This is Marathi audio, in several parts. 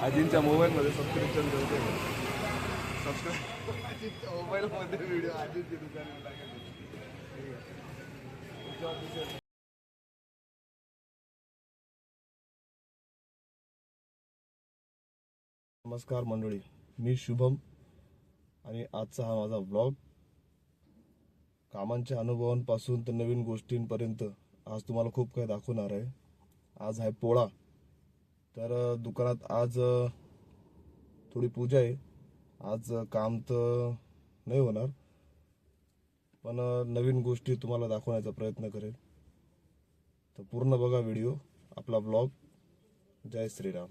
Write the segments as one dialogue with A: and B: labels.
A: आजींच्या मोबाईलमध्ये सबस्क्रिप्शन सबस्क्राईब आजींच्या मोबाईलमध्ये व्हिडिओ आजींची दुकान नमस्कार मंडळी मी शुभम आणि आजचा हा माझा ब्लॉग कामांच्या अनुभवांपासून तर नवीन गोष्टींपर्यंत आज तुम्हाला खूप काही दाखवणार आहे. आज आहे पोळा. तर दुकानात आज थोडी पूजा आहे. आज काम तर नाही होणार. पण नवीन गोष्टी तुम्हाला दाखवण्याचा प्रयत्न करेल. तर पूर्ण बघा व्हिडिओ आपला ब्लॉग. जय श्रीराम.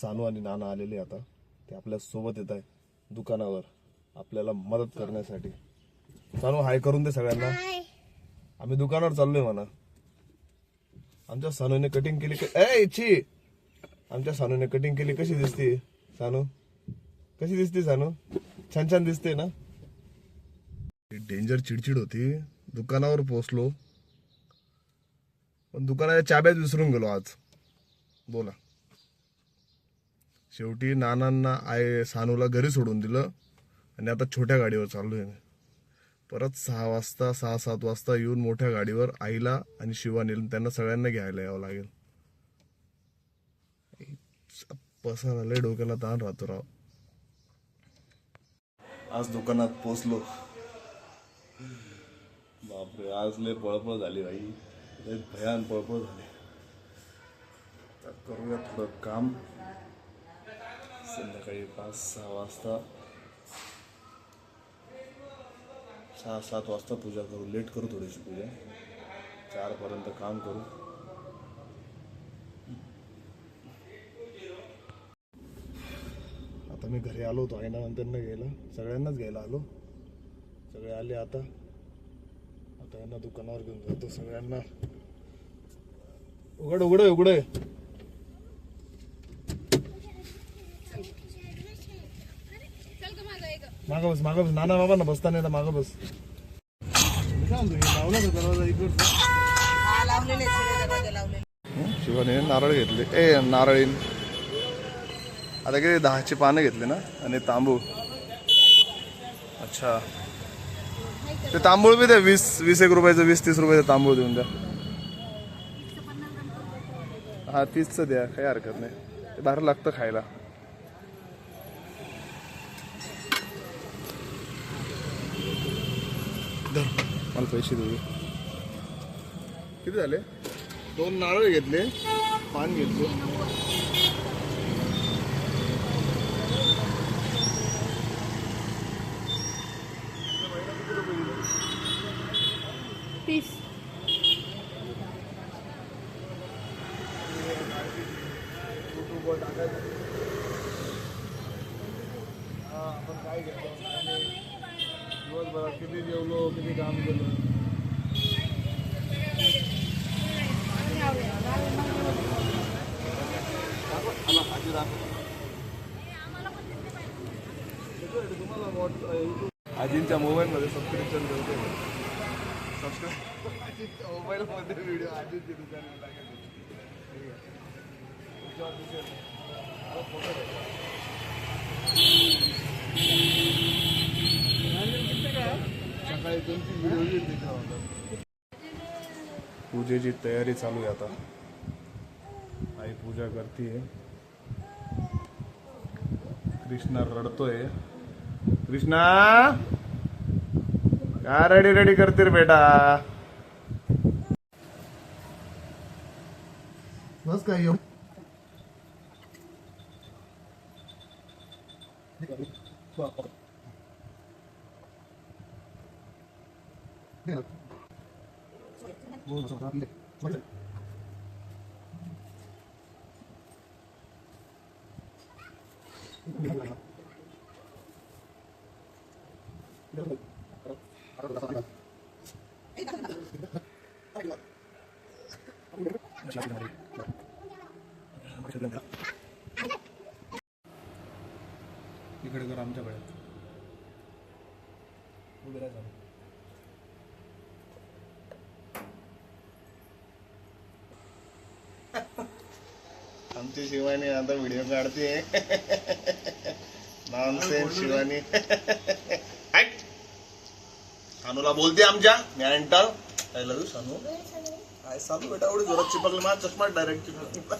A: सानू आणि नाना आलेले आता. ते आपल्यासोबत येत आहे दुकानावर. आपल्याला मदत करण्यासाठी. सानू हाय करून दे सगळ्यांना. आम्ही दुकानावर चाललोय म्हणा. आमच्या सानूने कटिंग केली ए छी आमच्या सानूने कटिंग केली कशी दिसते सानू? कशी दिसते सानू? छान छान दिसते ना? डेंजर चिडचिड होती. दुकानावर पोचलो पण दुकानाच्या चाब्यात विसरून गेलो आज. बोला. शेवटी नानांना आय सानूला घरी सोडून दिलं. आणि आता छोट्या गाडीवर चाललोय मी. परत सहा वाजता सहा सात वाजता येऊन मोठ्या गाडीवर आईला आणि शिवानीला त्यांना सगळ्यांना घ्यायला यावं लागेल. पसारा लय डोक्याला ताण राहतो राव. आज दुकानात पोचलो. बापरे आज लय पळपळ झाली बाई. लय भयान पळपळ झाली. तर करूया थोडं काम. संध्याकाळी पाच सहा वाजता सहा सात वाजता पूजा करू. लेट करू थोडीशी पूजा. चारपर्यंत काम करू. आता मी घरी आलो होतो. आईना नंतर घ्यायला सगळ्यांनाच घ्यायला आलो. सगळे आले आता. आता यांना दुकानावर घेऊन जातो सगळ्यांना. उघड उघड उघड. माग बस माग बस. नाना बाबा ना बसता नाही माग बस. शिवाने नारळ घेतले. ए नारळीन. आता किती? दहाची पानं घेतले ना? आणि तांबूळ अच्छा. ते तांबूळ बी द्या. वीस वीस एक रुपयाचं वीस तीस रुपयाचं तांबूळ देऊन द्या. हा तीसचं द्या. काही हरकत नाही. ते भारी लागतं खायला. मला पैसे देऊ. किती झाले? दोन नारळ घेतले पान घेतले.
B: तीस.
A: आपण काय घेतो दिवसभरात किती जेवलो काम केलं. आजींच्या मोबाईलमध्ये सबस्क्रिप्शन ठेवते सबस्क्राईब आजींच्या मोबाईलमध्ये व्हिडिओ आजींची दुकान टाकायची. सकाळी दोन तीन व्हिडिओ येईल त्याच्यावर पूजेची तयारी चालू आहे आता. आई पूजा करते कृष्णा रडतोय. कृष्णा! का रेडी रेडी करते रे बेटा? बस काय येऊ? ね。Thank you. आमची शिवानी आता व्हिडिओ काढते. नॉनसेन्स शिवानी. हट. सानूला बोलते आमच्या. Mental I love you Sanu. काय सानू बेटा एवढी जोरात चिपकलं माझा चष्मा डायरेक्ट चिपकला.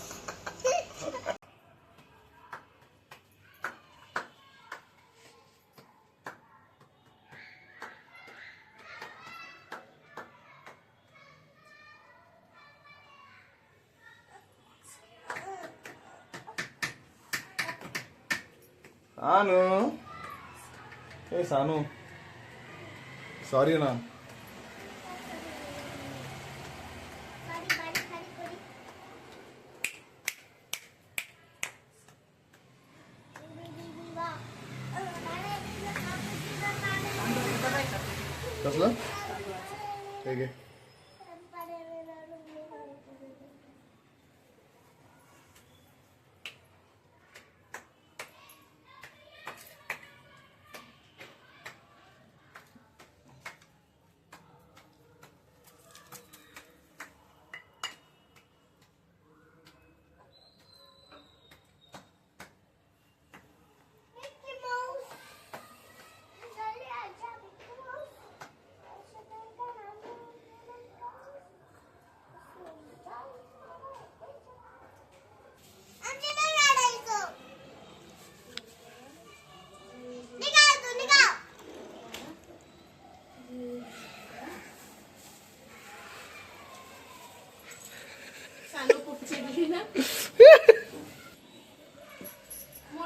A: सानू ए सानू सॉरी ना कसलं ठीक आहे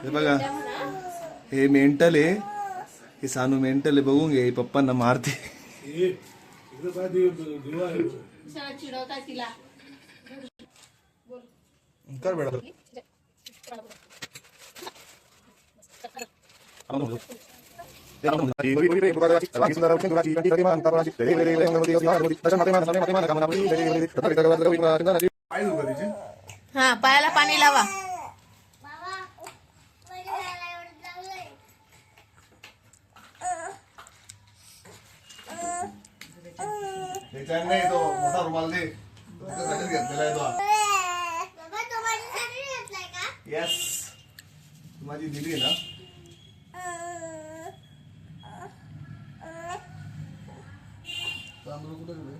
A: हे बघा हे मेंटल आहे. हे सानू मेंटल आहे. बघून घे पप्पांना मारते. कर बेटा.
B: हा पायाला पाणी लावा.
A: नाही तो मोठा रुमाल दे. घेतलेला आहे तो. येस माझी दिली ना तांदूळ कुठे गेले?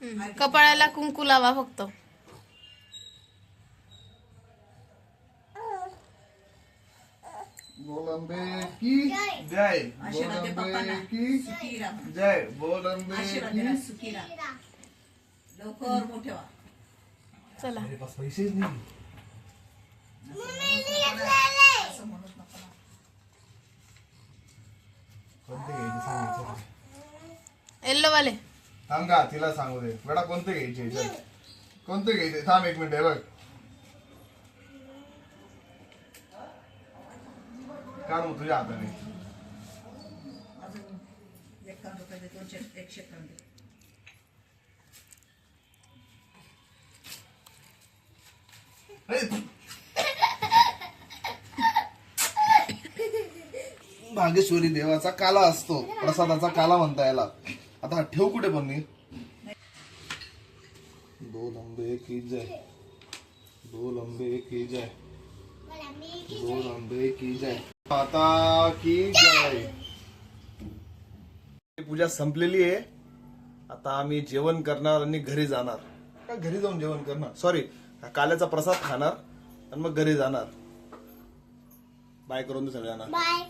B: हम्म, कपाळाला कुंकू लावा फक्त.
A: बोलंबे की? जय. बोलंबे की? जय. बोलंबे की?
C: लवकर मोठे व्हा
B: चला.
A: मेरे पास पैसेच नाही.
C: असं म्हणूच नका ना.
A: कोणते घ्यायचे सांग विचार.
B: येल्लो वाले
A: थांब का तिला सांगू दे. बेटा कोणते घ्यायचे चल. कोणते घ्यायचे थांब एक मिनिट आहे बघ. काढ मग तुझ्या हाताने.
C: एकशे
A: भागेश्वरी देवाचा काला असतो. प्रसादाचा काला म्हणता याला. आता ठेव कुठे पण मी दो लंबे की जय। दो लंबे की जय। दो लंबे की जय। माता की जय। पूजा संपलेली आहे. आता आम्ही जेवण करणार आणि घरी जाणार. का घरी जाऊन जेवण करणार? सॉरी काल्याचा प्रसाद खाणार आणि मग घरी जाणार. बाय करून दे सगळ्यांना.
D: बाय